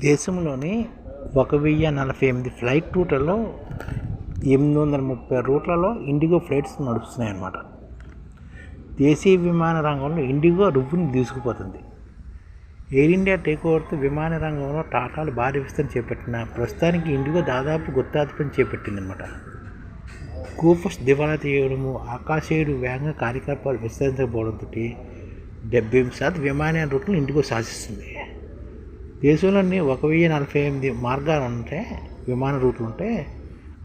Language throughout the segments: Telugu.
దేశంలోని ఒక వెయ్యి నలభై ఎనిమిది ఫ్లైట్ రూట్లలో ఎనిమిది వందల ముప్పై రూట్లలో ఇండిగో ఫ్లైట్స్ నడుస్తున్నాయి అన్నమాట దేశీయ విమాన రంగంలో ఇండిగో రువ్వుని దూసుకుపోతుంది. ఎయిర్ ఇండియా టేక్ ఓవర్తో విమాన రంగంలో టాటాలు భారీ విస్తరణ చేపట్టిన ప్రస్తుతానికి ఇండిగో దాదాపు గుత్తాధిపత్యం చేపట్టింది అనమాట కూపస్ దివాలా తీయడము ఆకాశేయుడు వేగంగా కార్యకలాపాలు విస్తరించకపోవడంతో డెబ్బై ఎనిమిది శాతం విమానయాన రూట్లు ఇండిగో శాసిస్తుంది దేశంలోని ఒక వెయ్యి నలభై ఎనిమిది మార్గాలు ఉంటే విమాన రూట్లు ఉంటే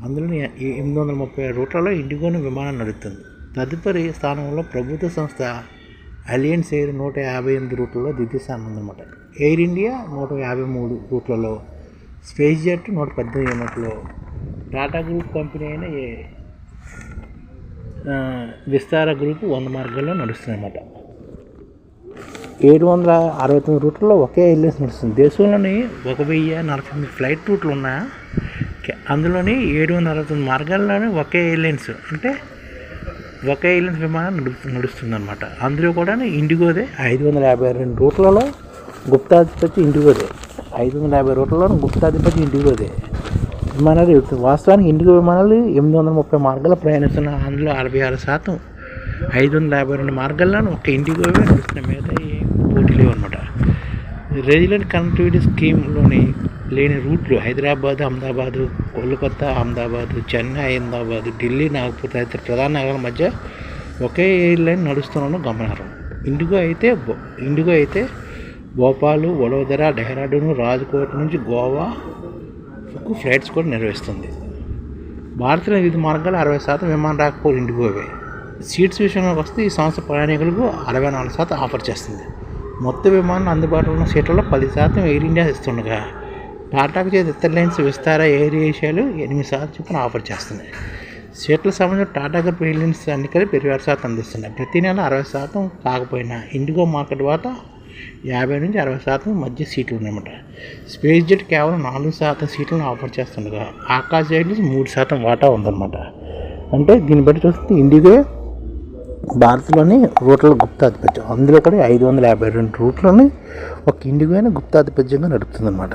అందులో ఎనిమిది వందల ముప్పై రూట్లలో ఇండిగోను విమానం నడుస్తుంది తదుపరి స్థానంలో ప్రభుత్వ సంస్థ అలియన్స్ ఎయిర్ నూట యాభై ఎనిమిది రూట్లలో ద్వితీయ స్థానం ఉందన్నమాట. ఎయిర్ ఇండియా నూట యాభై మూడు రూట్లలో స్పేస్ జెట్ నూట పద్దెనిమిది యూనిట్లు టాటా గ్రూప్ కంపెనీ అయిన ఏ- విస్తార గ్రూప్ వంద మార్గాల్లో నడుస్తుంది అన్నమాట ఏడు వందల అరవై తొమ్మిది రూట్లలో ఒకే ఎయిర్లైన్స్ నడుస్తుంది. దేశంలోని ఒక వెయ్యి నలభై ఎనిమిది ఫ్లైట్ రూట్లు ఉన్న అందులోని ఏడు వందల అరవై తొమ్మిది మార్గాల్లోనే ఒకే ఎయిర్లైన్స్ అంటే ఒకే ఎయిర్లైన్స్ విమానం నడుపు నడుస్తుంది అనమాట అందులో కూడా ఇండిగోదే ఐదు వందల యాభై రెండు రూట్లలో గుప్తాధిపతి ఇండిగోదే ఐదు వందల యాభై రూట్లలో గుప్తాధిపతి ఇండిగోదే విమానాలు వాస్తవానికి ఇండిగో విమానాలు ఎనిమిది వందల ముప్పై మార్గాలు ప్రయాణిస్తున్న అందులో అరవై ఆరు శాతం ఐదు వందల యాభై రెండు మార్గాల్లోనూ ఒక ఇండిగోవే నడుస్తున్నాయి. మిగతా పోటీ లేవు అనమాట రెసిడెంట్ కనెక్టివిటీ స్కీమ్లోని లేని రూట్లు హైదరాబాద్ అహ్మదాబాద్ కోల్కతా అహ్మదాబాద్ చెన్నై అహ్మదాబాద్ ఢిల్లీ నాగపూర్ తదితర ప్రధాన నగరాల మధ్య ఒకే ఎయిర్లైన్ నడుస్తున్నాను గమనార్హం. ఇండిగో అయితే ఇండిగో అయితే భోపాలు వడోదర డెహ్రాడూన్ రాజ్కోట్ నుంచి గోవాకు ఫ్లైట్స్ కూడా నిర్వహిస్తుంది. భారతీయ వివిధ మార్గాలు అరవై శాతం విమాన రాకపోలు ఇండిగోవే. సీట్స్ విషయంలోకి వస్తే ఈ సంస్థ ప్రయాణికులకు అరవై నాలుగు శాతం ఆఫర్ చేస్తుంది. మొత్తం విమానం అందుబాటులో ఉన్న సీట్లలో పది శాతం ఎయిర్ ఇండియా ఇస్తుండగా. టాటాకు చేతి ఇతర లైన్స్ విస్తార ఎయిర్ ఏషియాలు ఎనిమిది శాతం చొప్పున ఆఫర్ చేస్తున్నాయి. సీట్ల సమయంలో టాటా గ్రూప్ ఎయిర్లైన్స్ అన్ని కలిపి ఇరవై ఆరు శాతం అందిస్తున్నాయి. ప్రతి నెల అరవై శాతం కాకపోయినా ఇండిగో మార్కెట్ వాటా యాభై నుంచి అరవై శాతం మధ్య సీట్లు ఉన్నాయన్నమాట. స్పేస్ జెట్ కేవలం నాలుగు శాతం సీట్లను ఆఫర్ చేస్తుండగా ఆకాశ్ ఎయిర్లైన్స్ మూడు శాతం వాటా ఉందన్నమాట. అంటే దీన్ని బట్టి చూస్తే ఇండిగో భారత్లోని రూట్ల గుప్తాధిపత్యం. అందులో కూడా ఐదు వందల యాభై రెండు రూట్లని ఒక ఇండిగోనే గుప్తాధిపత్యంగా నడుపుతుందన్నమాట.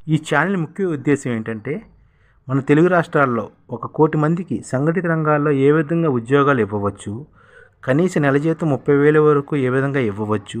ఈ ఛానల్ ముఖ్య ఉద్దేశం ఏంటంటే మన తెలుగు రాష్ట్రాల్లో ఒక కోటి మందికి సంఘటిత రంగాల్లో ఏ విధంగా ఉద్యోగాలు ఇవ్వవచ్చు కనీస నెల జీతం ముప్పై వేల వరకు ఏ విధంగా ఇవ్వవచ్చు